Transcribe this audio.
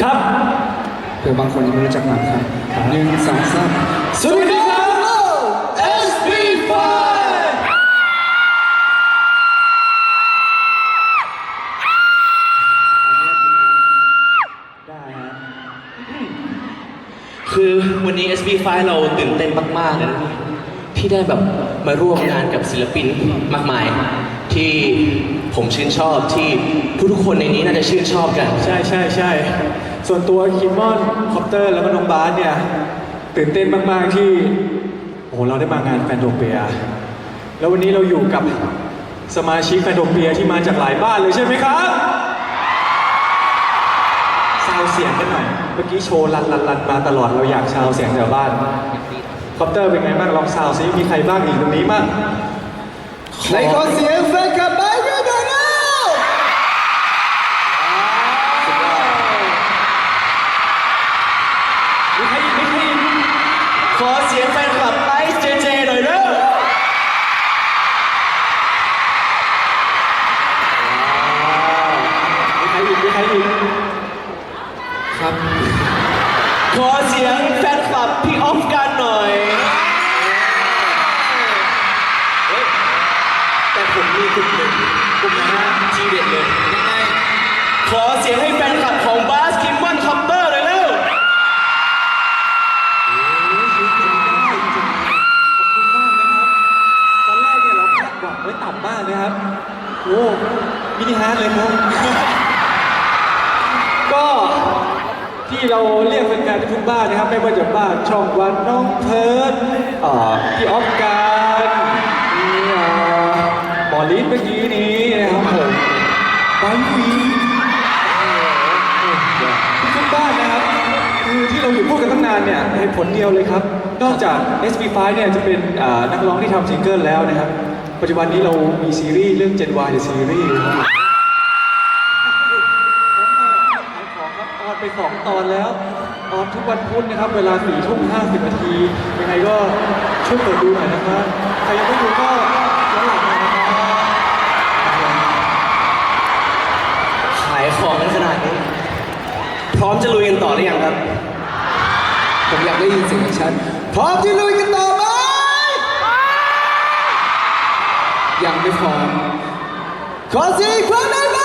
ครับ เผื่อบางคนยังไม่รู้จักหนักครับหนึ่งสองสามสวัสดีครับ SP5 คือวันนี้ SB5 เราตื่นเต้นมากๆเลยนะ ที่ได้แบบมาร่วมงานกับศิลปินมากมาย ที่ผมชื่นชอบที่ทุกๆคนในนี้น่าจะชื่นชอบกัน ใช่ใช่ใช่ ส่วนตัวคิมมอนคอปเตอร์ แล้วก็น้องบาสเนี่ย ตื่นเต้นมาก ๆ ที่ โอ้โห เราได้มางานแฟนโดเปีย แล้ววันนี้เราอยู่กับสมาชิกแฟนโดเปียที่มาจากหลายบ้านเลยใช่ไหมครับซาวเสียงกันหน่อย เมื่อกี้โชว์รันรันรันมาตลอดเราอยากซาวเสียงจากบ้าน คอปเตอร์เป็นไงบ้างลองซาวซิมีใครบ้างอีกตรงนี้บ้างในขอเสียงแฟนคลับไบเกอร์ดอนัลมีใครอีกมีใครอีกขอเสียงแฟนคลับไอซ์ ผมมีกลุ่มหนึ่งกลุ่มนะทีเด็ดเลยยังไงขอเสียงให้แฟนคลับของบาสคิมมอนคอปเตอร์เลยเร็วขอบคุณมากนะครับ ตอนแรกเนี่ยเราคาดหวังไว้ต่ำมากนะครับ โอ้มินิฮาร์ดเลยครับ ก็ที่เราเรียกเป็นการทุกบ้านนะครับ ไม่ว่าจะบ้านช่องวันน้องเพิร์ดพี่ออฟกา ไบวีทุกบ้านนะครับคือที่เราอยู่พูดกันตั้งนานเนี่ยเหตุผลเดียวเลยครับ นอกจาก SB5 เนี่ยจะเป็นอ่านักร้องที่ทำซิงเกิลแล้วนะครับ ปัจจุบันนี้เรามีซีรีส์เรื่อง Gen Y The Series ครับขายของครับออนไปสองตอนแล้วออนทุกวันพุธนะครับ เวลาสี่ทุ่มห้าสิบนาที ยังไงก็ช่วยเปิดดูหน่อยนะครับ ใครยังไม่ดูก็ย้อนหลัง พร้อมจะลุยกันต่อหรือยังครับ ผมอยากได้ยินเสียงชัดพร้อมที่ลุยกันต่อไหมยังไม่พร้อมขอเสียงอีกครั้งได้ไหม